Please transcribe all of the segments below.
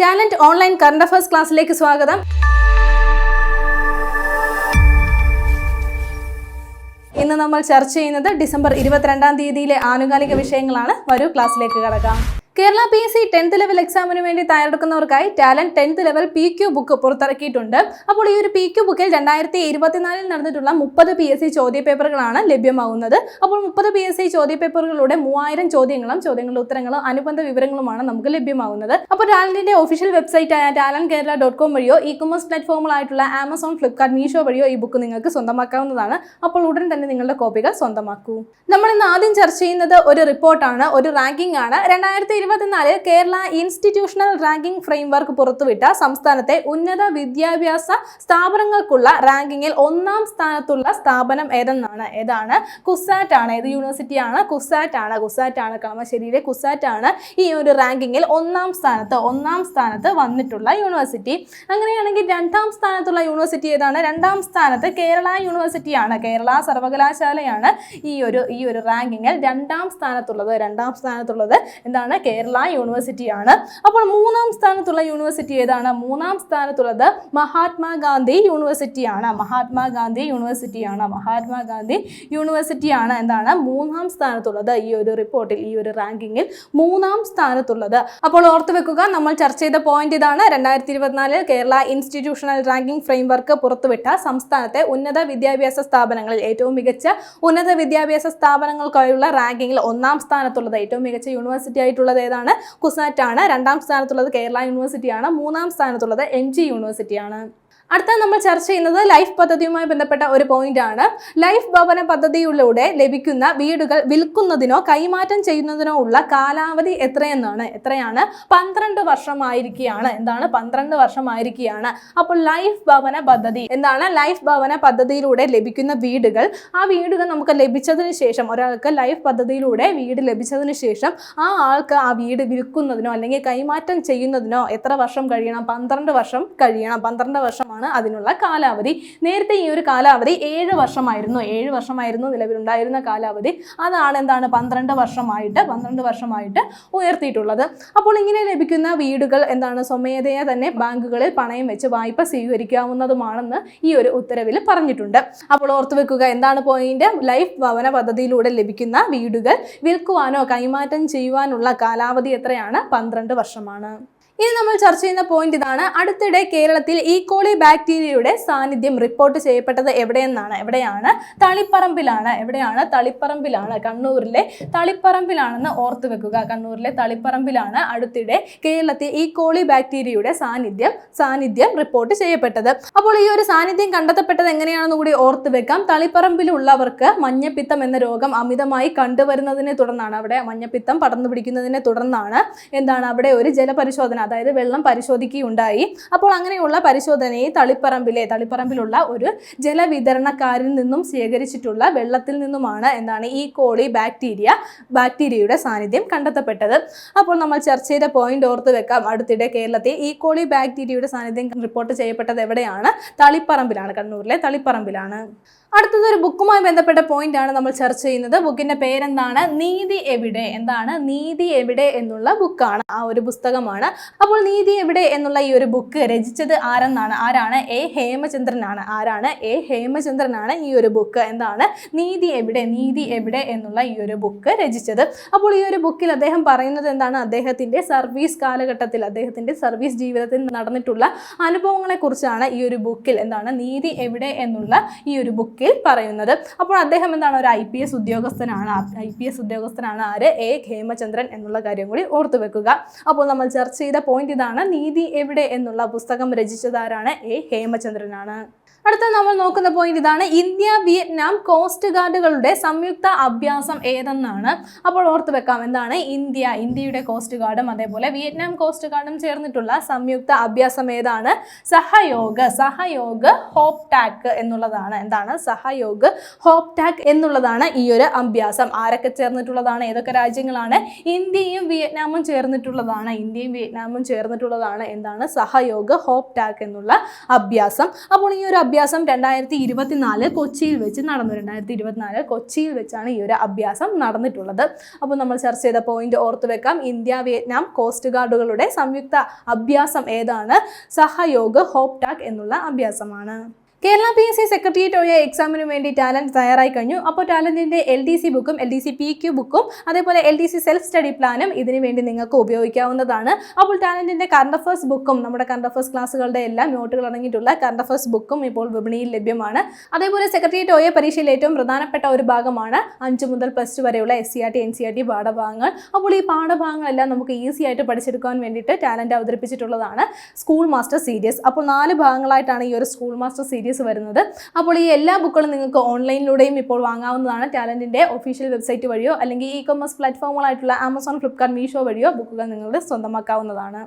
Talent online current affairs ക്ലാസ്സിലേക്ക് സ്വാഗതം. ഇന്ന് നമ്മൾ ചർച്ച ചെയ്യുന്നത് ഡിസംബർ ഇരുപത്തിരണ്ടാം തീയതിയിലെ ആനുകാലിക വിഷയങ്ങളാണ്. വരൂ ക്ലാസ്സിലേക്ക് കടക്കാം. Kerala P S C tenth level എക്സാമിന് വേണ്ടി തയ്യാറെടുക്കുന്നവർക്കായി talent tenth level P Q book പുറത്തിറക്കിയിട്ടുണ്ട്. അപ്പോൾ ഈ ഒരു പി ക്യു ബുക്കിൽ രണ്ടായിരത്തി ഇരുപത്തിനാലിൽ നടന്നിട്ടുള്ള മുപ്പത് പി എസ് സി ചോദ്യ പേപ്പറുകളാണ് ലഭ്യമാകുന്നത് അപ്പോൾ മുപ്പത് പി എസ് സി ചോദ്യ പേപ്പറുകളുടെ മൂവായിരം ചോദ്യങ്ങളും ചോദ്യങ്ങളുടെ ഉത്തരങ്ങളും അനുബന്ധ വിവരങ്ങളുമാണ് നമുക്ക് ലഭ്യമാകുന്നത് അപ്പോൾ ടാലന്റിന്റെ ഒഫീഷ്യൽ വെബ്സൈറ്റായ ടാലന്റ് കേരള ഡോട്ട് കോം വഴിയോ ഇ കൊമേഴ്സ് പ്ലാറ്റ്ഫോമുകളായിട്ടുള്ള ആമസോൺ ഫ്ലിപ്കാർട്ട് മീഷോ വഴിയോ ഈ ബുക്ക് നിങ്ങൾക്ക് സ്വന്തമാക്കാവുന്നതാണ്. അപ്പോൾ ഉടൻ തന്നെ നിങ്ങളുടെ കോപ്പികൾ സ്വന്തമാക്കൂ. നമ്മൾ ഇന്ന് ആദ്യം ചർച്ച ചെയ്യുന്നത് ഒരു റിപ്പോർട്ടാണ് ഒരു റാങ്കിംഗ് ആണ് രണ്ടായിരത്തി ഇരുപത്തിനാലിൽ കേരള ഇൻസ്റ്റിറ്റ്യൂഷണൽ റാങ്കിംഗ് ഫ്രെയിംവർക്ക് പുറത്തുവിട്ട സംസ്ഥാനത്തെ ഉന്നത വിദ്യാഭ്യാസ സ്ഥാപനങ്ങൾക്കുള്ള റാങ്കിങ്ങിൽ ഒന്നാം സ്ഥാനത്തുള്ള സ്ഥാപനം ഏതെന്നാണ്? ഏതാണ്? കുസാറ്റ് ആണ്. ഏത് യൂണിവേഴ്സിറ്റി ആണ്? കുസാറ്റ് ആണ്. കുസാറ്റ് ആണ് കളമശ്ശേരിയിലെ കുസാറ്റ് ആണ് ഈ ഒരു റാങ്കിങ്ങിൽ ഒന്നാം സ്ഥാനത്ത് ഒന്നാം സ്ഥാനത്ത് വന്നിട്ടുള്ള യൂണിവേഴ്സിറ്റി അങ്ങനെയാണെങ്കിൽ രണ്ടാം സ്ഥാനത്തുള്ള യൂണിവേഴ്സിറ്റി ഏതാണ്? രണ്ടാം സ്ഥാനത്ത് കേരള യൂണിവേഴ്സിറ്റിയാണ് കേരള സർവകലാശാലയാണ് ഈ ഒരു ഈ ഒരു റാങ്കിങ്ങിൽ രണ്ടാം സ്ഥാനത്തുള്ളത്. രണ്ടാം സ്ഥാനത്തുള്ളത് എന്താണ്? കേരള യൂണിവേഴ്സിറ്റിയാണ് അപ്പോൾ മൂന്നാം സ്ഥാനത്തുള്ള യൂണിവേഴ്സിറ്റി ഏതാണ്? മൂന്നാം സ്ഥാനത്തുള്ളത് മഹാത്മാഗാന്ധി യൂണിവേഴ്സിറ്റിയാണ് മഹാത്മാഗാന്ധി യൂണിവേഴ്സിറ്റിയാണ് മഹാത്മാഗാന്ധി യൂണിവേഴ്സിറ്റിയാണ് എന്താണ്? മൂന്നാം സ്ഥാനത്തുള്ളത്. ഈ ഒരു റിപ്പോർട്ടിൽ ഈ ഒരു റാങ്കിങ്ങിൽ മൂന്നാം സ്ഥാനത്തുള്ളത്. അപ്പോൾ ഓർത്തു വെക്കുക നമ്മൾ ചർച്ച ചെയ്ത പോയിന്റ് ഇതാണ്. രണ്ടായിരത്തി ഇരുപത്തിനാലിൽ കേരള ഇൻസ്റ്റിറ്റ്യൂഷണൽ റാങ്കിംഗ് ഫ്രെയിംവർക്ക് പുറത്തുവിട്ട സംസ്ഥാനത്തെ ഉന്നത വിദ്യാഭ്യാസ സ്ഥാപനങ്ങളിൽ ഏറ്റവും മികച്ച ഉന്നത വിദ്യാഭ്യാസ സ്ഥാപനങ്ങൾക്കായുള്ള റാങ്കിങ്ങിൽ ഒന്നാം സ്ഥാനത്തുള്ളത് ഏറ്റവും മികച്ച യൂണിവേഴ്സിറ്റി ആയിട്ടുള്ളത് ഏതാണ്? കുസാറ്റാണ്. രണ്ടാം സ്ഥാനത്തുള്ളത് കേരള യൂണിവേഴ്സിറ്റിയാണ്. മൂന്നാം സ്ഥാനത്തുള്ളത് എം ജി യൂണിവേഴ്സിറ്റിയാണ്. അടുത്ത നമ്മൾ ചർച്ച ചെയ്യുന്നത് ലൈഫ് പദ്ധതിയുമായി ബന്ധപ്പെട്ട ഒരു പോയിന്റ് ആണ്. ലൈഫ് ഭവന പദ്ധതിയിലൂടെ ലഭിക്കുന്ന വീടുകൾ വിൽക്കുന്നതിനോ കൈമാറ്റം ചെയ്യുന്നതിനോ ഉള്ള കാലാവധി എത്രയെന്നാണ്? എത്രയാണ്? പന്ത്രണ്ട് വർഷമായിരിക്കുകയാണ്. എന്താണ്? പന്ത്രണ്ട് വർഷമായിരിക്കുകയാണ്. അപ്പോൾ ലൈഫ് ഭവന പദ്ധതി എന്താണ്? ലൈഫ് ഭവന പദ്ധതിയിലൂടെ ലഭിക്കുന്ന വീടുകൾ. ആ വീടുകൾ നമുക്ക് ലഭിച്ചതിന് ശേഷം ഒരാൾക്ക് ലൈഫ് പദ്ധതിയിലൂടെ വീട് ലഭിച്ചതിന് ശേഷം ആ ആൾക്ക് ആ വീട് വിൽക്കുന്നതിനോ അല്ലെങ്കിൽ കൈമാറ്റം ചെയ്യുന്നതിനോ എത്ര വർഷം കഴിയണം? പന്ത്രണ്ട് വർഷം കഴിയണം. പന്ത്രണ്ട് വർഷമാണ് അതിനുള്ള കാലാവധി. നേരത്തെ ഈ ഒരു കാലാവധി ഏഴ് വർഷമായിരുന്നു. ഏഴ് വർഷമായിരുന്നു നിലവിലുണ്ടായിരുന്ന കാലാവധി. അതാണ് എന്താണ് പന്ത്രണ്ട് വർഷമായിട്ട് പന്ത്രണ്ട് വർഷമായിട്ട് ഉയർത്തിയിട്ടുള്ളത്. അപ്പോൾ ഇങ്ങനെ ലഭിക്കുന്ന വീടുകൾ എന്താണ്? സ്വമേധയാ തന്നെ ബാങ്കുകളിൽ പണയം വെച്ച് വായ്പ സ്വീകരിക്കാവുന്നതുമാണെന്ന് ഈ ഒരു ഉത്തരവിൽ പറഞ്ഞിട്ടുണ്ട്. അപ്പോൾ ഓർത്തു വെക്കുക എന്താണ് പോയിന്റ് ലൈഫ് ഭവന പദ്ധതിയിലൂടെ ലഭിക്കുന്ന വീടുകൾ വിൽക്കുവാനോ കൈമാറ്റം ചെയ്യുവാനുള്ള കാലാവധി എത്രയാണ്? പന്ത്രണ്ട് വർഷമാണ്. ഇനി നമ്മൾ ചർച്ച ചെയ്യുന്ന പോയിന്റ് ഇതാണ്. അടുത്തിടെ കേരളത്തിൽ ഈക്കോളി ബാക്ടീരിയയുടെ സാന്നിധ്യം റിപ്പോർട്ട് ചെയ്യപ്പെട്ടത് എവിടെയെന്നാണ്? എവിടെയാണ്? തളിപ്പറമ്പിലാണ്. എവിടെയാണ്? തളിപ്പറമ്പിലാണ്. കണ്ണൂരിലെ തളിപ്പറമ്പിലാണെന്ന് ഓർത്തു വെക്കുക. കണ്ണൂരിലെ തളിപ്പറമ്പിലാണ് അടുത്തിടെ കേരളത്തിൽ ഈക്കോളി ബാക്ടീരിയയുടെ സാന്നിധ്യം സാന്നിധ്യം റിപ്പോർട്ട് ചെയ്യപ്പെട്ടത്. അപ്പോൾ ഈ ഒരു സാന്നിധ്യം കണ്ടെത്തപ്പെട്ടത് എങ്ങനെയാണെന്ന് കൂടി ഓർത്തു വെക്കാം. തളിപ്പറമ്പിലുള്ളവർക്ക് മഞ്ഞപ്പിത്തം എന്ന രോഗം അമിതമായി കണ്ടുവരുന്നതിനെ തുടർന്നാണ്. അവിടെ മഞ്ഞപ്പിത്തം പടർന്നു പിടിക്കുന്നതിനെ തുടർന്നാണ്. എന്താണ്? അവിടെ ഒരു ജലപരിശോധന അതായത് വെള്ളം പരിശോധിക്കുകയുണ്ടായി. അപ്പോൾ അങ്ങനെയുള്ള പരിശോധനയെ തളിപ്പറമ്പിലെ തളിപ്പറമ്പിലുള്ള ഒരു ജലവിതരണക്കാരിൽ നിന്നും ശേഖരിച്ചിട്ടുള്ള വെള്ളത്തിൽ നിന്നുമാണ് എന്താണ് ഈ കോളി ബാക്ടീരിയ ബാക്ടീരിയയുടെ സാന്നിധ്യം കണ്ടെത്തപ്പെട്ടത്. അപ്പോൾ നമ്മൾ ചർച്ച ചെയ്ത പോയിന്റ് ഓർത്ത് വെക്കാം. അടുത്തിടെ കേരളത്തിൽ ഈ കോളി ബാക്ടീരിയയുടെ സാന്നിധ്യം റിപ്പോർട്ട് ചെയ്യപ്പെട്ടത് എവിടെയാണ്? തളിപ്പറമ്പിലാണ് കണ്ണൂരിലെ തളിപ്പറമ്പിലാണ്. അടുത്തത് ഒരു ബുക്കുമായി ബന്ധപ്പെട്ട പോയിന്റ് ആണ് നമ്മൾ ചർച്ച ചെയ്യുന്നത്. ബുക്കിന്റെ പേരെന്താണ്? നീതി എവിടെ? എന്താണ്? നീതി എവിടെ എന്നുള്ള ബുക്കാണ്. ആ ഒരു പുസ്തകമാണ്. അപ്പോൾ നീതി എവിടെ എന്നുള്ള ഈ ഒരു ബുക്ക് രചിച്ചത് ആരെന്നാണ്? ആരാണ്? എ ഹേമചന്ദ്രനാണ്. ആരാണ്? എ ഹേമചന്ദ്രനാണ് ഈ ഒരു ബുക്ക് എന്താണ്? നീതി എവിടെ? നീതി എവിടെ എന്നുള്ള ഈ ഒരു ബുക്ക് രചിച്ചത്. അപ്പോൾ ഈ ഒരു ബുക്കിൽ അദ്ദേഹം പറയുന്നത് എന്താണ്? അദ്ദേഹത്തിന്റെ സർവീസ് കാലഘട്ടത്തിൽ അദ്ദേഹത്തിന്റെ സർവീസ് ജീവിതത്തിൽ നടന്നിട്ടുള്ള അനുഭവങ്ങളെ കുറിച്ചാണ് ഈ ഒരു ബുക്കിൽ എന്താണ്? നീതി എവിടെ എന്നുള്ള ഈ ഒരു ബുക്കിൽ പറയുന്നത്. അപ്പോൾ അദ്ദേഹം എന്താണ്? ഒരു ഐ പി എസ് ഉദ്യോഗസ്ഥനാണ്. ഐ പി എസ് ഉദ്യോഗസ്ഥനാണ് ആര്? എ. ഹേമചന്ദ്രൻ എന്നുള്ള കാര്യം കൂടി ഓർത്തു വെക്കുക. അപ്പോൾ നമ്മൾ ചർച്ച ചെയ്ത പോയിന്റ് ഇതാണ്. നീതി എവിടെ എന്നുള്ള പുസ്തകം രചിച്ചതാരാണ് എ. ഹേമചന്ദ്രനാണ്. അടുത്ത നമ്മൾ നോക്കുന്ന പോയിന്റ് ഇതാണ്. ഇന്ത്യ വിയറ്റ്നാം കോസ്റ്റ് ഗാർഡുകളുടെ സംയുക്ത അഭ്യാസം ഏതെന്നാണ്? അപ്പോൾ ഓർത്ത് വെക്കാം എന്താണ്? ഇന്ത്യ ഇന്ത്യയുടെ കോസ്റ്റ് ഗാർഡും അതേപോലെ വിയറ്റ്നാം കോസ്റ്റ് ഗാർഡും ചേർന്നിട്ടുള്ള സംയുക്ത അഭ്യാസം ഏതാണ്? സഹയോഗ സഹയോഗ ഹോപ്പ് ടാക്ക് എന്നുള്ളതാണ്. എന്താണ്? സഹയോഗ ഹോപ്പ് ടാക്ക് എന്നുള്ളതാണ് ഈ ഒരു അഭ്യാസം. ആരൊക്കെ ചേർന്നിട്ടുള്ളതാണ്? ഏതൊക്കെ രാജ്യങ്ങളാണ്? ഇന്ത്യയും വിയറ്റ്നാമും ചേർന്നിട്ടുള്ളതാണ്. ഇന്ത്യയും വിയറ്റ്നാമും ചേർന്നിട്ടുള്ളതാണ്. എന്താണ്? സഹയോഗ ഹോപ്പ് ടാക്ക് എന്നുള്ള അഭ്യാസം. അപ്പോൾ ഈ ഒരു അഭ്യാസം അഭ്യാസം രണ്ടായിരത്തി ഇരുപത്തിനാല് കൊച്ചിയിൽ വെച്ച് നടന്നു. രണ്ടായിരത്തി ഇരുപത്തിനാല് കൊച്ചിയിൽ വെച്ചാണ് ഈ ഒരു അഭ്യാസം നടന്നിട്ടുള്ളത്. അപ്പോൾ നമ്മൾ ചർച്ച ചെയ്ത പോയിന്റ് ഓർത്ത് വെക്കാം. ഇന്ത്യ വിയറ്റ്നാം കോസ്റ്റ് ഗാർഡുകളുടെ സംയുക്ത അഭ്യാസം ഏതാണ്? സഹയോഗ് ഹോപ്ടാക് എന്നുള്ള അഭ്യാസമാണ്. Kerala P S C secretariat ഒഴിയ എക്സാമിന് വേണ്ടി ടാലന്റ് തയ്യാറായി കഴിഞ്ഞു. അപ്പോൾ ടാലന്റിന്റെ എൽ ഡി സി ബുക്കും L D C P Q ബുക്കും അതേപോലെ L D C self study പ്ലാനും ഇതിനു വേണ്ടി നിങ്ങൾക്ക് ഉപയോഗിക്കാവുന്നതാണ്. അപ്പോൾ ടാലന്റിന്റെ കറണ്ട് അഫേഴ്സ് ബുക്കും നമ്മുടെ കറണ്ട് അഫേഴ്സ് ക്ലാസ്സുകളുടെ എല്ലാം നോട്ടുകൾ അടങ്ങിയിട്ടുള്ള കറണ്ട് അഫേഴ്സ് ബുക്കും ഇപ്പോൾ വിപണിയിൽ ലഭ്യമാണ്. അതേപോലെ സെക്രട്ടേറിയറ്റ് ഒയ പരീക്ഷയിൽ ഏറ്റവും പ്രധാനപ്പെട്ട ഒരു ഭാഗമാണ് അഞ്ച് മുതൽ പ്ലസ് ടു വരെയുള്ള S C R T N C R T പാഠഭാഗങ്ങൾ. അപ്പോൾ ഈ പാഠഭാഗങ്ങളെല്ലാം നമുക്ക് ഈസി ആയിട്ട് പഠിച്ചെടുക്കാൻ വേണ്ടിയിട്ട് ടാലന്റ് അവതരിപ്പിച്ചിട്ടുള്ളതാണ് സ്കൂൾ മാസ്റ്റർ സീരീസ് അപ്പോൾ നാല് ഭാഗങ്ങളായിട്ടാണ് ഈ ഒരു സ്കൂൾ മാസ്റ്റർ സീരീസ് വരുന്നത്. അപ്പോൾ ഈ എല്ലാ ബുക്കുകളും നിങ്ങൾക്ക് ഓൺലൈനിലൂടെയും ഇപ്പോൾ വാങ്ങാവുന്നതാണ്. ടാലന്റിന്റെ ഒഫീഷ്യൽ വെബ്സൈറ്റ് വഴിയോ അല്ലെങ്കിൽ ഇ കൊമേഴ്സ് പ്ലാറ്റ്ഫോമുകളായിട്ടുള്ള ആമസോൺ ഫ്ലിപ്കാർട്ട് മീഷോ വഴിയോ ബുക്കുകൾ നിങ്ങളുടെ സ്വന്തമാക്കാവുന്നതാണ്.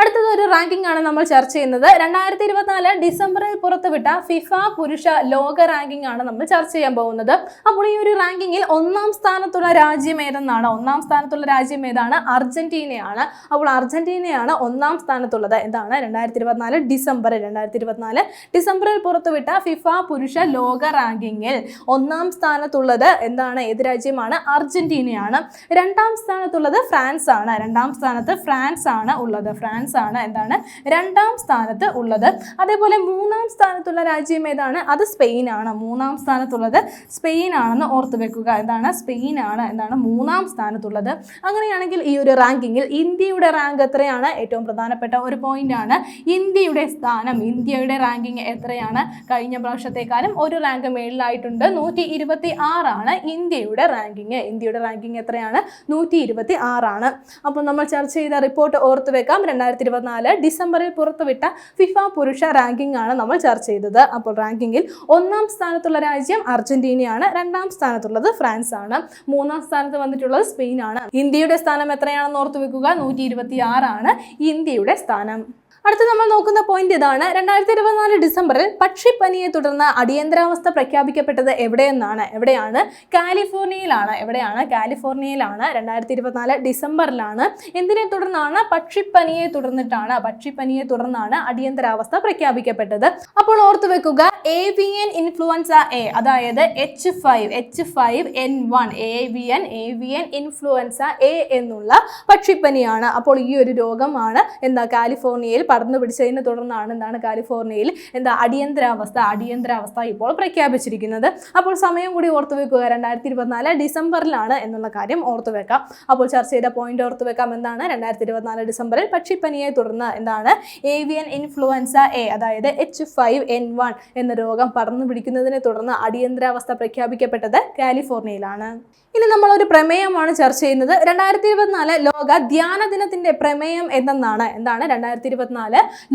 അടുത്തത് ഒരു റാങ്കിംഗ് ആണ് നമ്മൾ ചർച്ച ചെയ്യുന്നത്. രണ്ടായിരത്തി ഇരുപത്തിനാല് ഡിസംബറിൽ പുറത്തുവിട്ട ഫിഫ പുരുഷ ലോക റാങ്കിംഗ് ആണ് നമ്മൾ ചർച്ച ചെയ്യാൻ പോകുന്നത്. അപ്പോൾ ഈ ഒരു റാങ്കിങ്ങിൽ ഒന്നാം സ്ഥാനത്തുള്ള രാജ്യം ഏതെന്നാണ്? ഒന്നാം സ്ഥാനത്തുള്ള രാജ്യം ഏതാണ്? അർജന്റീനയാണ്. അപ്പോൾ അർജന്റീനയാണ് ഒന്നാം സ്ഥാനത്തുള്ളത്. എന്താണ്? രണ്ടായിരത്തി ഇരുപത്തിനാല് ഡിസംബർ രണ്ടായിരത്തി ഇരുപത്തിനാല് ഡിസംബറിൽ പുറത്തുവിട്ട ഫിഫ പുരുഷ ലോക റാങ്കിങ്ങിൽ ഒന്നാം സ്ഥാനത്തുള്ളത് എന്താണ്? ഏത് രാജ്യമാണ്? അർജന്റീനയാണ്. രണ്ടാം സ്ഥാനത്തുള്ളത് ഫ്രാൻസ് ആണ് രണ്ടാം സ്ഥാനത്ത് ഫ്രാൻസ് ആണ് ഉള്ളത്. ഫ്രാൻസ് ആണ് എന്താണ്? രണ്ടാം സ്ഥാനത്ത് ഉള്ളത്. അതേപോലെ മൂന്നാം സ്ഥാനത്തുള്ള രാജ്യം ഏതാണ്? അത് സ്പെയിൻ ആണ്. മൂന്നാം സ്ഥാനത്തുള്ളത് സ്പെയിൻ ആണെന്ന് ഓർത്ത് വെക്കുക. എന്താണ്? സ്പെയിൻ ആണ് എന്താണ് മൂന്നാം സ്ഥാനത്തുള്ളത്. അങ്ങനെയാണെങ്കിൽ ഈ ഒരു റാങ്കിങ്ങിൽ ഇന്ത്യയുടെ റാങ്ക് എത്രയാണ്? ഏറ്റവും പ്രധാനപ്പെട്ട ഒരു പോയിന്റ് ആണ്. ഇന്ത്യയുടെ സ്ഥാനം ഇന്ത്യയുടെ റാങ്കിങ് എത്രയാണ്? കഴിഞ്ഞ പ്രാവശ്യത്തെക്കാളും ഒരു റാങ്ക് മേളിലായിട്ടുണ്ട്. നൂറ്റി ഇരുപത്തി ആറാണ് ഇന്ത്യയുടെ റാങ്കിങ് ഇന്ത്യയുടെ റാങ്കിങ് എത്രയാണ്? നൂറ്റി ഇരുപത്തി ആറാണ് അപ്പോൾ നമ്മൾ ചർച്ച ചെയ്ത റിപ്പോർട്ട് ഓർത്ത് വെക്കാം. രണ്ടായിരത്തി ഇരുപത്തിനാല് ഡിസംബറിൽ പുറത്തുവിട്ട ഫിഫ പുരുഷ റാങ്കിംഗ് ആണ് നമ്മൾ ചർച്ച ചെയ്തത്. അപ്പോൾ റാങ്കിങ്ങിൽ ഒന്നാം സ്ഥാനത്തുള്ള രാജ്യം അർജന്റീനയാണ് രണ്ടാം സ്ഥാനത്തുള്ളത് ഫ്രാൻസ് ആണ്. മൂന്നാം സ്ഥാനത്ത് വന്നിട്ടുള്ളത് സ്പെയിൻ ആണ്. ഇന്ത്യയുടെ സ്ഥാനം എത്രയാണെന്ന് ഓർത്തു വെക്കുക നൂറ്റി ഇരുപത്തി ആറാണ് ഇന്ത്യയുടെ സ്ഥാനം. അടുത്ത നമ്മൾ നോക്കുന്ന പോയിന്റ് ഇതാണ്. രണ്ടായിരത്തി ഇരുപത്തിനാല് ഡിസംബറിൽ പക്ഷിപ്പനിയെ തുടർന്ന് അടിയന്തരാവസ്ഥ പ്രഖ്യാപിക്കപ്പെട്ടത് എവിടെയെന്നാണ്. എവിടെയാണ്? കാലിഫോർണിയയിലാണ്. എവിടെയാണ്? കാലിഫോർണിയയിലാണ്. രണ്ടായിരത്തി ഇരുപത്തിനാല് ഡിസംബറിലാണ്. എന്തിനെ തുടർന്നാണ്? പക്ഷിപ്പനിയെ തുടർന്നിട്ടാണ്. പക്ഷിപ്പനിയെ തുടർന്നാണ് അടിയന്തരാവസ്ഥ പ്രഖ്യാപിക്കപ്പെട്ടത്. അപ്പോൾ ഓർത്തു വെക്കുക ഏവിയൻ ഇൻഫ്ലുവൻസ എ അതായത് H five H five N one avian avian influenza A എന്നുള്ള പക്ഷിപ്പനിയാണ്. അപ്പോൾ ഈ ഒരു രോഗമാണ് എന്താ കാലിഫോർണിയയിൽ പടർന്നു പിടിച്ചതിനെ തുടർന്നാണ് എന്താണ് കാലിഫോർണിയയിൽ എന്താ അടിയന്തരാവസ്ഥ അടിയന്തരാവസ്ഥ ഇപ്പോൾ പ്രഖ്യാപിച്ചിരിക്കുന്നത്. അപ്പോൾ സമയം കൂടി ഓർത്തു വെക്കുക രണ്ടായിരത്തി ഇരുപത്തിനാല് ഡിസംബറിലാണ് എന്നുള്ള കാര്യം ഓർത്തു വെക്കാം. അപ്പോൾ ചർച്ച ചെയ്ത പോയിന്റ് ഓർത്തു വെക്കാം എന്താണ്? രണ്ടായിരത്തി ഇരുപത്തിനാല് ഡിസംബറിൽ പക്ഷിപ്പനിയെ തുടർന്ന് എന്താണ്? ഏവിയൻ ഇൻഫ്ലുവൻസ എ അതായത് എച്ച് ഫൈവ് എൻ വൺ എന്ന രോഗം പടർന്നു പിടിക്കുന്നതിനെ തുടർന്ന് അടിയന്തരാവസ്ഥ പ്രഖ്യാപിക്കപ്പെട്ടത് കാലിഫോർണിയയിലാണ്. ഇനി നമ്മൾ ഒരു പ്രമേയമാണ് ചർച്ച ചെയ്യുന്നത്. രണ്ടായിരത്തി ഇരുപത്തിനാല് ലോക ധ്യാന ദിനത്തിന്റെ പ്രമേയം എന്തെന്നാണ്? എന്താണ്? രണ്ടായിരത്തി ഇരുപത്തിനാല്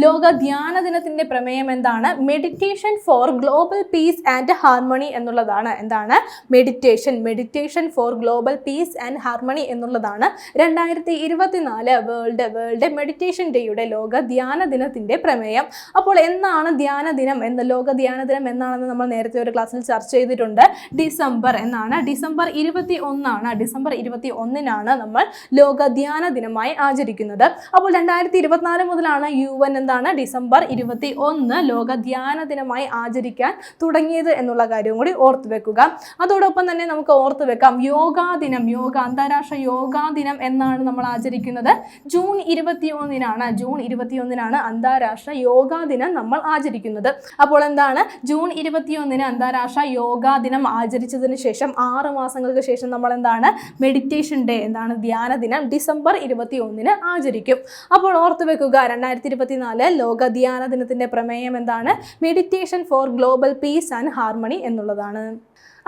ലോക ധ്യാന ദിനത്തിന്റെ പ്രമേയം എന്താണ്? Meditation for global peace and harmony എന്നുള്ളതാണ്. എന്താണ്? Meditation meditation for global peace and harmony എന്നുള്ളതാണ്. രണ്ടായിരത്തി ഇരുപത്തിനാല് വേൾഡ് വേൾഡ് മെഡിറ്റേഷൻ ഡേയുടെ ലോക ധ്യാന ദിനത്തിന്റെ പ്രമേയം. അപ്പോൾ എന്നാണ് ധ്യാന ദിനം? എന്ന് ലോക ധ്യാന ദിനം എന്നാണെന്ന് നമ്മൾ നേരത്തെ ഒരു ക്ലാസ്സിൽ ചർച്ച ചെയ്തിട്ടുണ്ട്. ഡിസംബർ എന്നാണ്. ഡിസംബർ ഇരുപത്തി ഒന്നാണ് ഡിസംബർ ഇരുപത്തി ഒന്നിനാണ് നമ്മൾ ലോക ധ്യാന ദിനമായി ആചരിക്കുന്നത്. അപ്പോൾ രണ്ടായിരത്തി ഇരുപത്തിനാല് മുതലാണ് യു എൻ എന്താണ് ഡിസംബർ ഇരുപത്തി ഒന്ന് ലോക ധ്യാന ദിനമായി ആചരിക്കാൻ തുടങ്ങിയത് എന്നുള്ള കാര്യം കൂടി ഓർത്തു വെക്കുക. അതോടൊപ്പം തന്നെ നമുക്ക് ഓർത്തു വെക്കാം യോഗാ ദിനം യോഗ അന്താരാഷ്ട്ര യോഗാ ദിനം എന്നാണ് നമ്മൾ ആചരിക്കുന്നത്. ജൂൺ ഇരുപത്തി ഒന്നിനാണ് ജൂൺ ഇരുപത്തി ഒന്നിനാണ് അന്താരാഷ്ട്ര യോഗാ ദിനം നമ്മൾ ആചരിക്കുന്നത്. അപ്പോൾ എന്താണ്? ജൂൺ ഇരുപത്തിയൊന്നിന് അന്താരാഷ്ട്ര യോഗാ ദിനം ആചരിച്ചതിന് ശേഷം ആറ് മാസങ്ങൾക്ക് ശേഷം നമ്മൾ എന്താണ്? മെഡിറ്റേഷൻ ഡേ എന്താണ്? ധ്യാന ദിനം ഡിസംബർ ഇരുപത്തി ഒന്നിന് ആചരിക്കും. അപ്പോൾ ഓർത്തു വെക്കുക രണ്ടായിരത്തി ഇരുപത്തിനാല് ലോക ധ്യാന ദിനത്തിന്റെ പ്രമേയം എന്താണ്? Meditation for global peace and harmony എന്നുള്ളതാണ്.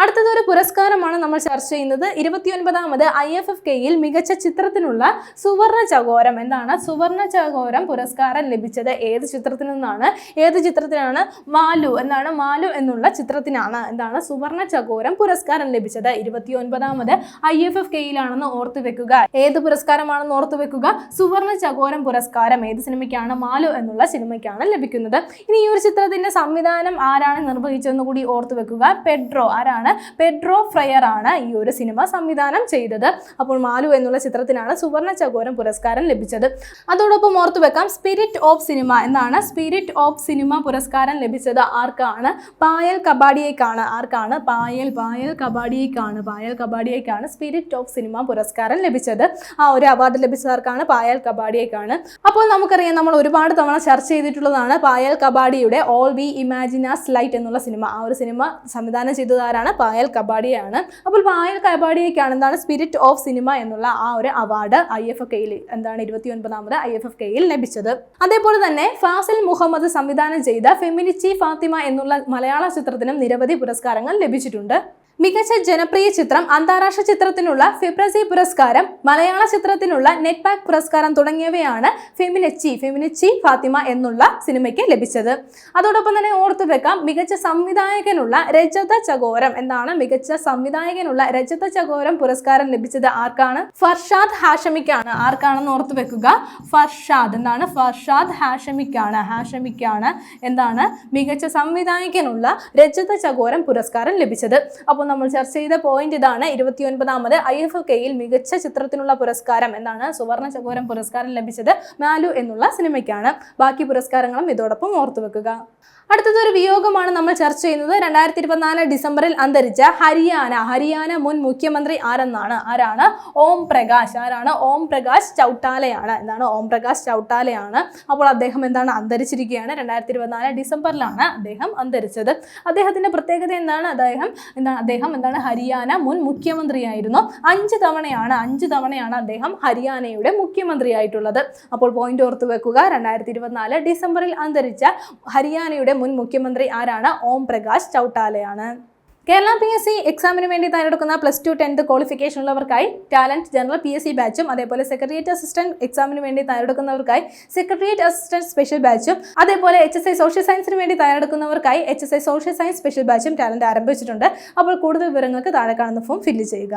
അടുത്തത് ഒരു പുരസ്കാരമാണ് നമ്മൾ ചർച്ച ചെയ്യുന്നത്. ഇരുപത്തിയൊൻപതാമത് ഐ എഫ് എഫ് കെയിൽ മികച്ച ചിത്രത്തിനുള്ള സുവർണ ചകോരം എന്താണ്? സുവർണ ചകോരം പുരസ്കാരം ലഭിച്ചത് ഏത് ചിത്രത്തിൽ നിന്നാണ്? ഏത് ചിത്രത്തിനാണ് മാലു എന്താണ്? മാലു എന്നുള്ള ചിത്രത്തിനാണ് എന്താണ് സുവർണ ചകോരം പുരസ്കാരം ലഭിച്ചത്. ഇരുപത്തിയൊൻപതാമത് ഐ എഫ് എഫ് കെയിലാണെന്ന് ഓർത്തു വെക്കുക. ഏത് പുരസ്കാരമാണെന്ന് ഓർത്തു വെക്കുക? സുവർണ ചകോരം പുരസ്കാരം ഏത് സിനിമയ്ക്കാണ്? മാലു എന്നുള്ള സിനിമയ്ക്കാണ് ലഭിക്കുന്നത്. ഇനി ഈ ഒരു ചിത്രത്തിന്റെ സംവിധാനം ആരാണ് നിർവഹിച്ചതെന്ന് കൂടി ഓർത്തു വെക്കുക. പെഡ്രോ ആരാണ് ആരാണ് പെഡ്രോ ഫ്രയർ ആണ് ഈ ഒരു സിനിമ സംവിധാനം ചെയ്തത്. അപ്പോൾ മാലു എന്നുള്ള ചിത്രത്തിനാണ് സുവർണ ചകോരം പുരസ്കാരം ലഭിച്ചത്. അതോടൊപ്പം ഓർത്തു വെക്കാം സ്പിരിറ്റ് ഓഫ് സിനിമ എന്നാണ് സ്പിരിറ്റ് ഓഫ് സിനിമ പുരസ്കാരം ലഭിച്ചത്. ആർക്കാണ്? പായൽ കബാഡിയേക്കാണ് ആർക്കാണ്? പായൽ പായൽ കബാഡിയേക്കാണ് പായൽ കബാഡിയേക്കാണ് സ്പിരിറ്റ് ഓഫ് സിനിമ പുരസ്കാരം ലഭിച്ചത്. ആ ഒരു അവാർഡ് ലഭിച്ചവർക്കാണ് പായൽ കബാഡിയേക്കാണ് അപ്പോൾ നമുക്കറിയാം നമ്മൾ ഒരുപാട് തവണ ചർച്ച ചെയ്തിട്ടുള്ളതാണ് Payal കബാഡിയുടെ all we imagine as light എന്നുള്ള സിനിമ. ആ ഒരു സിനിമ സംവിധാനം ചെയ്തത് ആരാണ്? പായൽ കബാഡിയാണ്. അപ്പോൾ പായൽ കബാഡിയേക്കാണ് എന്താണ് സ്പിരിറ്റ് ഓഫ് സിനിമ എന്നുള്ള ആ ഒരു അവാർഡ് ഐ എഫ് എഫ് കെയിൽ എന്താണ് ഇരുപത്തി ഒൻപതാമത് ഐ എഫ് എഫ് കെയിൽ ലഭിച്ചത്. അതേപോലെ തന്നെ ഫാസിൽ മുഹമ്മദ് സംവിധാനം ചെയ്ത ഫെമിനിച്ചി ഫാത്തിമ എന്നുള്ള മലയാള ചിത്രത്തിനും നിരവധി പുരസ്കാരങ്ങൾ ലഭിച്ചിട്ടുണ്ട്. മികച്ച ജനപ്രിയ ചിത്രം അന്താരാഷ്ട്ര ചിത്രത്തിനുള്ള ഫിബ്രസി പുരസ്കാരം മലയാള ചിത്രത്തിനുള്ള നെറ്റ് പാക്ക് പുരസ്കാരം തുടങ്ങിയവയാണ് ഫെമിനച്ചി ഫെമിനച്ചി ഫാത്തിമ എന്നുള്ള സിനിമയ്ക്ക് ലഭിച്ചത്. അതോടൊപ്പം തന്നെ ഓർത്തു വെക്കാം മികച്ച സംവിധായകനുള്ള രജത ചകോരം എന്നാണ് മികച്ച സംവിധായകനുള്ള രജത ചകോരം പുരസ്കാരം ലഭിച്ചത് ആർക്കാണ്? ഫർഷാദ് ഹാഷമിക്കാണ്. ആർക്കാണെന്ന് ഓർത്തു വെക്കുക? ഫർഷാദ്. എന്താണ്? ഫർഷാദ് ഹാഷമിക്കാണ്. ഹാഷമിക്കാണ്. എന്താണ്? മികച്ച സംവിധായകനുള്ള രജത ചകോരം പുരസ്കാരം ലഭിച്ചത്. അപ്പോൾ നമ്മൾ ചർച്ച ചെയ്ത പോയിന്റ് ഇതാണ്. ഇരുപത്തിയൊൻപതാമത് ഐ എഫ് കെയിൽ മികച്ച ചിത്രത്തിനുള്ള പുരസ്കാരം എന്നാണ് സുവർണ ചകോരം പുരസ്കാരം ലഭിച്ചത് മാലു എന്നുള്ള സിനിമയ്ക്കാണ്. ബാക്കി പുരസ്കാരങ്ങളും ഇതോടൊപ്പം ഓർത്തുവെക്കുക അടുത്തത് ഒരു വിയോഗമാണ് നമ്മൾ ചർച്ച ചെയ്യുന്നത്. രണ്ടായിരത്തി ഇരുപത്തിനാല് ഡിസംബറിൽ അന്തരിച്ച ഹരിയാന ഹരിയാന മുൻ മുഖ്യമന്ത്രി ആരെന്നാണ്? ആരാണ്? ഓം പ്രകാശ്. ആരാണ്? ഓം പ്രകാശ് ചൗട്ടാലയാണ്. എന്നാണ് ഓം പ്രകാശ് ചൗട്ടാലയാണ്. അപ്പോൾ അദ്ദേഹം എന്താണ് അന്തരിച്ചിരിക്കുകയാണ്. രണ്ടായിരത്തി ഇരുപത്തിനാല് ഡിസംബറിലാണ് അദ്ദേഹം അന്തരിച്ചത്. അദ്ദേഹത്തിന്റെ പ്രത്യേകത എന്താണ്? അദ്ദേഹം എന്താണ്? അദ്ദേഹം എന്താണ് ഹരിയാന മുൻ മുഖ്യമന്ത്രിയായിരുന്നു. അഞ്ച് തവണയാണ് അഞ്ച് തവണയാണ് അദ്ദേഹം ഹരിയാനയുടെ മുഖ്യമന്ത്രിയായിട്ടുള്ളത്. അപ്പോൾ പോയിന്റ് ഓർത്ത് വെക്കുക രണ്ടായിരത്തി ഇരുപത്തിനാല് ഡിസംബറിൽ അന്തരിച്ച ഹരിയാനയുടെ മുൻ മുഖ്യമന്ത്രി ആരാണ്? ഓം പ്രകാശ് ചൗട്ടാലയാണ്. കേരള പി എസ് സി എക്സാമിന് വേണ്ടി തയ്യാറെടുക്കുന്ന plus two tenth qualification ഉള്ളവർക്കായി talent general P S C ബാച്ചും അതേപോലെ സെക്രട്ടേറിയറ്റ് അസിസ്റ്റന്റ് എക്സാമിന് വേണ്ടി തയ്യാറെടുക്കുന്നവർക്കായി സെക്രട്ടേറിയറ്റ് അസിസ്റ്റന്റ് സ്പെഷ്യൽ ബാച്ചും അതേപോലെ എച്ച് എസ് ഐ സോഷ്യൽ സയൻസിന് വേണ്ടി തയ്യാറെടുക്കുന്നവർക്കായി H S I social science special ബാച്ചും talent ആരംഭിച്ചിട്ടുണ്ട്. അപ്പോൾ കൂടുതൽ വിവരങ്ങൾക്ക് താഴെ കാണുന്ന ഫോം ഫില്ല് ചെയ്യുക.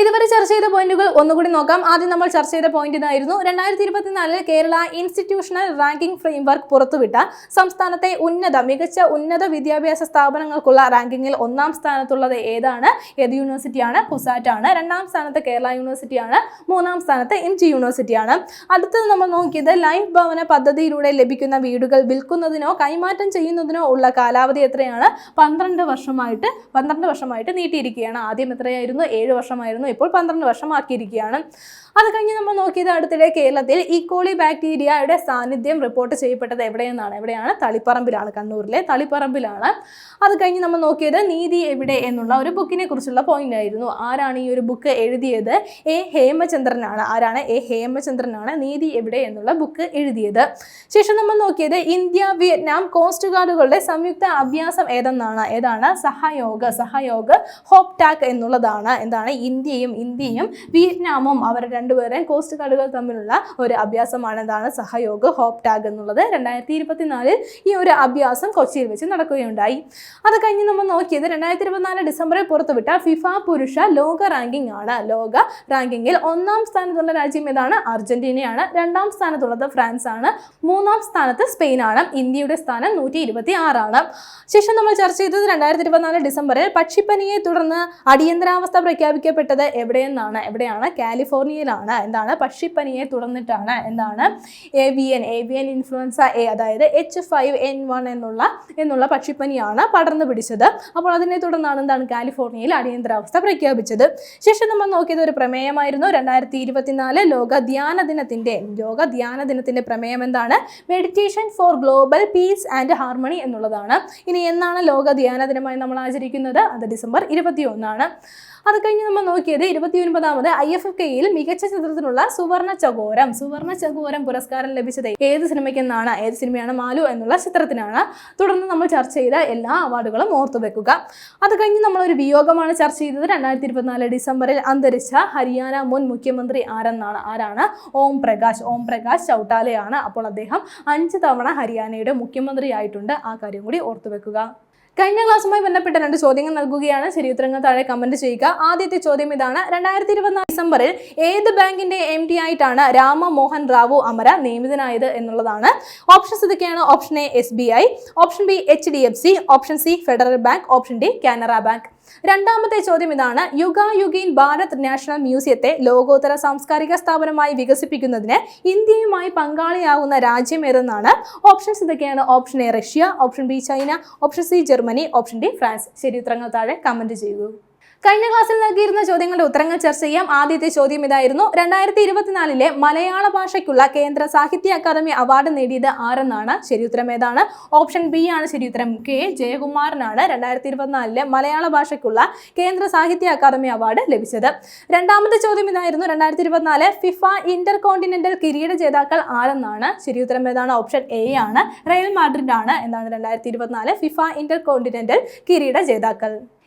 ഇതുവരെ ചർച്ച ചെയ്ത പോയിന്റുകൾ ഒന്നുകൂടി നോക്കാം. ആദ്യം നമ്മൾ ചർച്ച ചെയ്ത പോയിന്റ് ഇതായിരുന്നു. രണ്ടായിരത്തി ഇരുപത്തിനാലിൽ കേരള ഇൻസ്റ്റിറ്റ്യൂഷണൽ റാങ്കിംഗ് ഫ്രെയിംവർക്ക് പുറത്തുവിട്ട സംസ്ഥാനത്തെ ഉന്നത മികച്ച ഉന്നത വിദ്യാഭ്യാസ സ്ഥാപനങ്ങൾക്കുള്ള റാങ്കിങ്ങിൽ ഒന്നാം സ്ഥാനത്തുള്ളത് ഏതാണ്? ഏത് യൂണിവേഴ്സിറ്റിയാണ്? കുസാറ്റ് ആണ് രണ്ടാം സ്ഥാനത്ത് കേരള യൂണിവേഴ്സിറ്റിയാണ്. മൂന്നാം സ്ഥാനത്ത് എം ജി യൂണിവേഴ്സിറ്റിയാണ്. അടുത്തത് നമ്മൾ നോക്കിയത് ലൈഫ് ഭവന പദ്ധതിയിലൂടെ ലഭിക്കുന്ന വീടുകൾ വിൽക്കുന്നതിനോ കൈമാറ്റം ചെയ്യുന്നതിനോ ഉള്ള കാലാവധി എത്രയാണ്? പന്ത്രണ്ട് വർഷമായിട്ട് പന്ത്രണ്ട് വർഷമായിട്ട് നീട്ടിയിരിക്കുകയാണ്. ആദ്യം എത്രയായിരുന്നു? ഏഴ് വർഷമായിരുന്നു. ഇപ്പോൾ പന്ത്രണ്ട് വർഷമാക്കിയിരിക്കുകയാണ്. അത് കഴിഞ്ഞ് നമ്മൾ നോക്കിയത് അടുത്തിടെ കേരളത്തിൽ ഈക്കോളി ബാക്ടീരിയയുടെ സാന്നിധ്യം റിപ്പോർട്ട് ചെയ്യപ്പെട്ടത് എവിടെയെന്നാണ്? എവിടെയാണ്? തളിപ്പറമ്പിലാണ് കണ്ണൂരിലെ തളിപ്പറമ്പിലാണ്. അത് കഴിഞ്ഞ് നമ്മൾ നോക്കിയത് നീതി എവിടെ എന്നുള്ള ഒരു ബുക്കിനെ കുറിച്ചുള്ള പോയിന്റ് ആയിരുന്നു. ആരാണ് ഈ ഒരു ബുക്ക് എഴുതിയത്? എ. ഹേമചന്ദ്രനാണ്. ആരാണ്? എ. ഹേമചന്ദ്രനാണ് നീതി എവിടെ എന്നുള്ള ബുക്ക് എഴുതിയത്. ശേഷം നമ്മൾ നോക്കിയത് ഇന്ത്യ വിയറ്റ്നാം കോസ്റ്റ് ഗാർഡുകളുടെ സംയുക്ത അഭ്യാസം ഏതെന്നാണ്? ഏതാണ്? സഹയോഗ സഹയോഗ ഹോപ്ടാക് എന്നുള്ളതാണ്. എന്താണ്? ഇന്ത്യയും ഇന്ത്യയും വിയറ്റ്നാമും അവർ രണ്ടുപേരെയും കോസ്റ്റ് ഗാർഡുകൾ തമ്മിലുള്ള ഒരു അഭ്യാസമാണ്. എന്താണ് സഹയോഗ ഹോപ്പ് ടാഗ് എന്നുള്ളത്. രണ്ടായിരത്തി ഇരുപത്തിനാലിൽ ഈ ഒരു അഭ്യാസം കൊച്ചിയിൽ വെച്ച് നടക്കുകയുണ്ടായി. അത് കഴിഞ്ഞ് നമ്മൾ നോക്കിയത് രണ്ടായിരത്തി ഇരുപത്തിനാല് ഡിസംബറിൽ പുറത്തുവിട്ട ഫിഫ പുരുഷ ലോക റാങ്കിംഗ് ആണ്. ലോക റാങ്കിങ്ങിൽ ഒന്നാം സ്ഥാനത്തുള്ള രാജ്യം ഏതാണ്? അർജന്റീനയാണ്. രണ്ടാം സ്ഥാനത്തുള്ളത് ഫ്രാൻസ് ആണ്. മൂന്നാം സ്ഥാനത്ത് സ്പെയിൻ ആണ്. ഇന്ത്യയുടെ സ്ഥാനം നൂറ്റി ഇരുപത്തി ആറാണ് ശേഷം നമ്മൾ ചർച്ച ചെയ്തത് രണ്ടായിരത്തി ഇരുപത്തിനാല് ഡിസംബറിൽ പക്ഷിപ്പനിയെ തുടർന്ന് അടിയന്തരാവസ്ഥ പ്രഖ്യാപിക്കപ്പെട്ടത് എവിടെയെന്നാണ്. എവിടെയാണ്? കാലിഫോർണിയയിലാണ്. എന്താണ്? പക്ഷിപ്പനിയെ തുടർന്നിട്ടാണ് എന്താണ്? ഏവിയൻ ഏവിയൻ ഇൻഫ്ലുവൻസ എ അതായത് എച്ച് ഫൈവ് എൻ വൺ എന്നുള്ള എന്നുള്ള പക്ഷിപ്പനിയാണ് പടർന്നു പിടിച്ചത്. അപ്പോൾ അതിനെ തുടർന്നാണ് എന്താണ് കാലിഫോർണിയയിൽ അടിയന്തരാവസ്ഥ പ്രഖ്യാപിച്ചത്. ശേഷം നമ്മൾ നോക്കിയത് ഒരു പ്രമേയമായിരുന്നു. രണ്ടായിരത്തി ഇരുപത്തിനാല് ലോക ധ്യാന ദിനത്തിന്റെ ലോക ധ്യാന ദിനത്തിന്റെ പ്രമേയം എന്താണ്? Meditation for global peace and harmony എന്നുള്ളതാണ്. ഇനി എന്നാണ് ലോക ധ്യാന ദിനമായി നമ്മൾ ആചരിക്കുന്നത്? അത് ഡിസംബർ ഇരുപത്തി ഒന്നാണ് അത് കഴിഞ്ഞ് നമ്മൾ നോക്കിയത് ഇരുപത്തി ഒൻപതാമത് ഐ എഫ് എഫ് കെയിൽ മികച്ച ചിത്രത്തിനുള്ള സുവർണ ചകോരം. സുവർണ ചകോരം പുരസ്കാരം ലഭിച്ചത് ഏത് സിനിമയ്ക്കെന്നാണ്? ഏത് സിനിമയാണ് മാലു എന്നുള്ള ചിത്രത്തിനാണ്. തുടർന്ന് നമ്മൾ ചർച്ച ചെയ്ത എല്ലാ അവാർഡുകളും ഓർത്തു വെക്കുക. അത് കഴിഞ്ഞ് ഒരു വിയോഗമാണ് ചർച്ച ചെയ്തത്. രണ്ടായിരത്തി ഇരുപത്തിനാല് ഡിസംബറിൽ അന്തരിച്ച ഹരിയാന മുൻ മുഖ്യമന്ത്രി ആരെന്നാണ്? ആരാണ്? ഓം പ്രകാശ്. ഓം പ്രകാശ് ചൗട്ടാലയാണ്. അപ്പോൾ അദ്ദേഹം അഞ്ച് തവണ ഹരിയാനയുടെ മുഖ്യമന്ത്രിയായിട്ടുണ്ട്. ആ കാര്യം കൂടി ഓർത്തു വെക്കുക. കഴിഞ്ഞ ക്ലാസ്സുമായി ബന്ധപ്പെട്ട രണ്ട് ചോദ്യങ്ങൾ നൽകുകയാണ്. ശരി ഉത്തരങ്ങൾ താഴെ കമന്റ് ചെയ്യുക. ആദ്യത്തെ ചോദ്യം ഇതാണ്. രണ്ടായിരത്തി ഇരുപത്തിനാല് ഡിസംബറിൽ ഏത് ബാങ്കിന്റെ എം ഡി ആയിട്ടാണ് രാമമോഹൻ റാവു അമര നിയമിതനായത് എന്നുള്ളതാണ്. ഓപ്ഷൻസ് ഇതൊക്കെയാണ്. Option A S B I option B H D F C option C federal bank option D Canara bank രണ്ടാമത്തെ ചോദ്യം ഇതാണ്. യുഗായുഗീൻ ഭാരത് നാഷണൽ മ്യൂസിയത്തെ ലോകോത്തര സാംസ്കാരിക സ്ഥാപനമായി വികസിപ്പിക്കുന്നതിന് ഇന്ത്യയുമായി പങ്കാളിയാകുന്ന രാജ്യം ഏതെന്നാണ്? ഓപ്ഷൻസ് ഇതൊക്കെയാണ്. Option A Russia option B China option C Germany option D France. ശരി ഉത്തരങ്ങൾ താഴെ കമന്റ് ചെയ്യൂ. കഴിഞ്ഞ ക്ലാസ്സിൽ നൽകിയിരുന്ന ചോദ്യങ്ങളുടെ ഉത്തരങ്ങൾ ചർച്ച ചെയ്യാം. ആദ്യത്തെ ചോദ്യം ഇതായിരുന്നു. രണ്ടായിരത്തി ഇരുപത്തിനാലിലെ മലയാള ഭാഷയ്ക്കുള്ള കേന്ദ്ര സാഹിത്യ അക്കാദമി അവാർഡ് നേടിയത് ആരെന്നാണ്? ശരിയുത്തരം ഏതാണ്? ഓപ്ഷൻ ബി ആണ് ശരിയുത്തരം കെ ജയകുമാറിനാണ് രണ്ടായിരത്തി ഇരുപത്തിനാലിലെ മലയാള ഭാഷയ്ക്കുള്ള കേന്ദ്ര സാഹിത്യ അക്കാദമി അവാർഡ് ലഭിച്ചത്. രണ്ടാമത്തെ ചോദ്യം ഇതായിരുന്നു. രണ്ടായിരത്തി ഇരുപത്തിനാല് ഫിഫ ഇന്റർ കോണ്ടിനെന്റൽ കിരീട ജേതാക്കൾ ആരെന്നാണ്? ശരിയുത്തരം ഏതാണ്? ഓപ്ഷൻ എ ആണ്. റയൽ മാഡ്രിഡ് ആണ് എന്നാണ് രണ്ടായിരത്തി ഇരുപത്തിനാല് ഫിഫ ഇന്റർ കോണ്ടിനെന്റൽ കിരീട ജേതാക്കൾ.